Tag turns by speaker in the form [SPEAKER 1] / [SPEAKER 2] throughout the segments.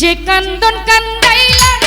[SPEAKER 1] যে কান্দন কান্দাইলা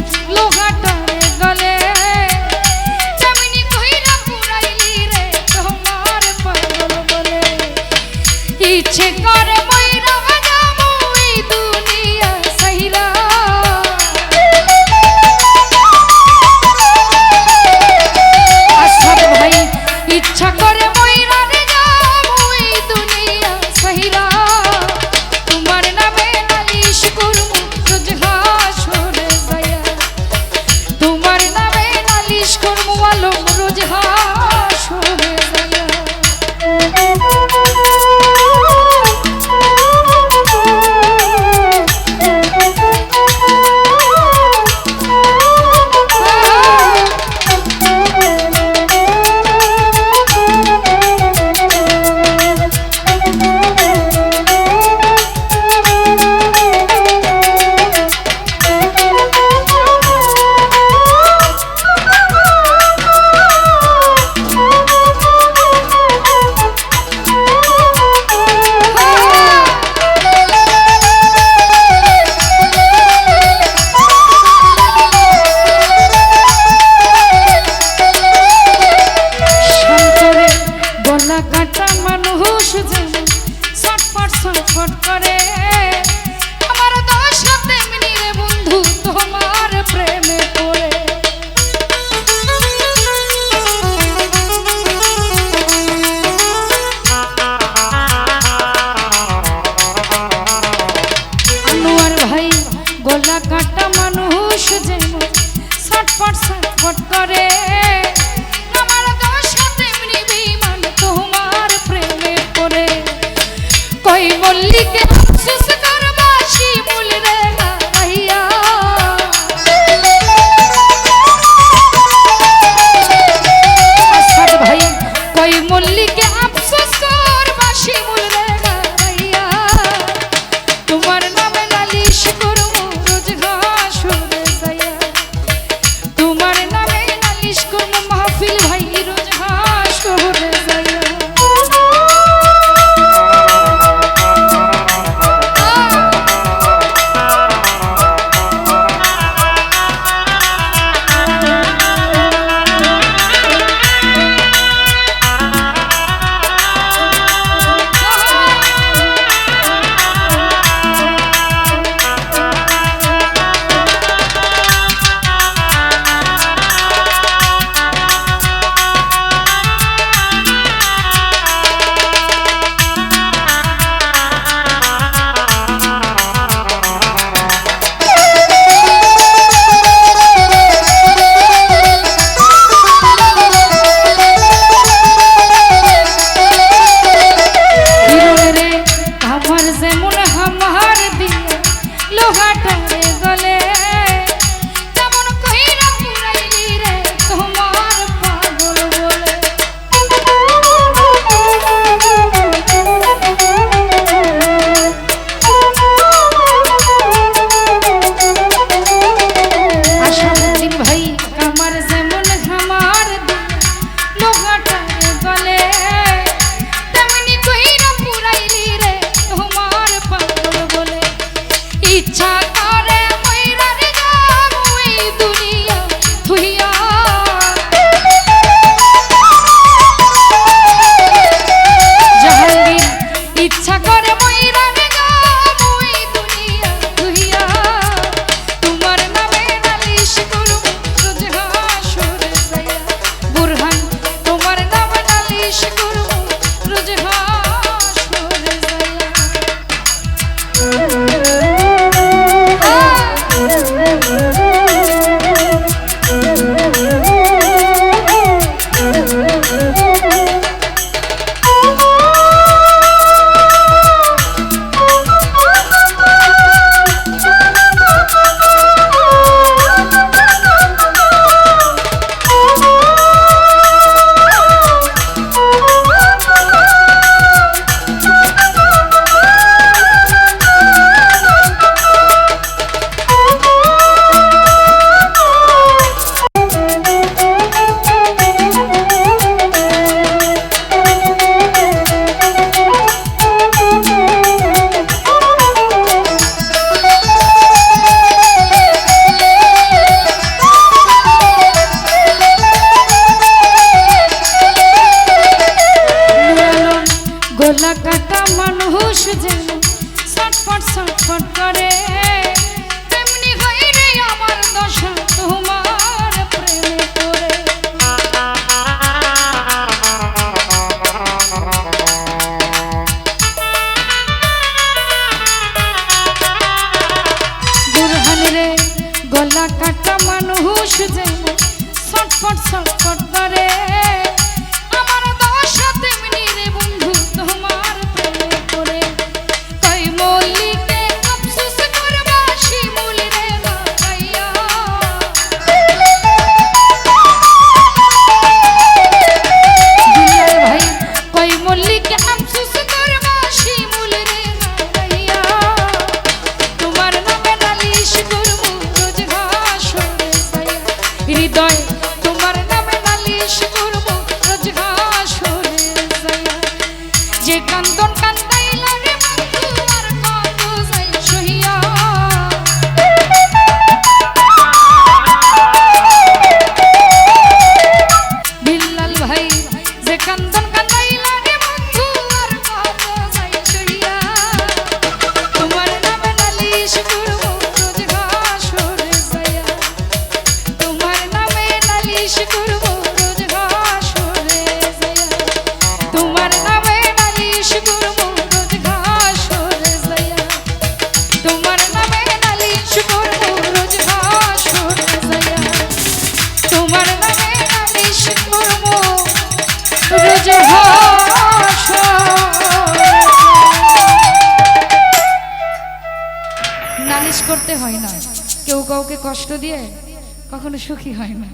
[SPEAKER 1] No. একটা মানুষ যে ছটপট ছটপট করে। আমার দোষ তেমনি বিমান তোমার প্রেমে পড়ে। কই মল্লিকে What is it? কষ্ট দিয়ে কখনো সুখী হয় না।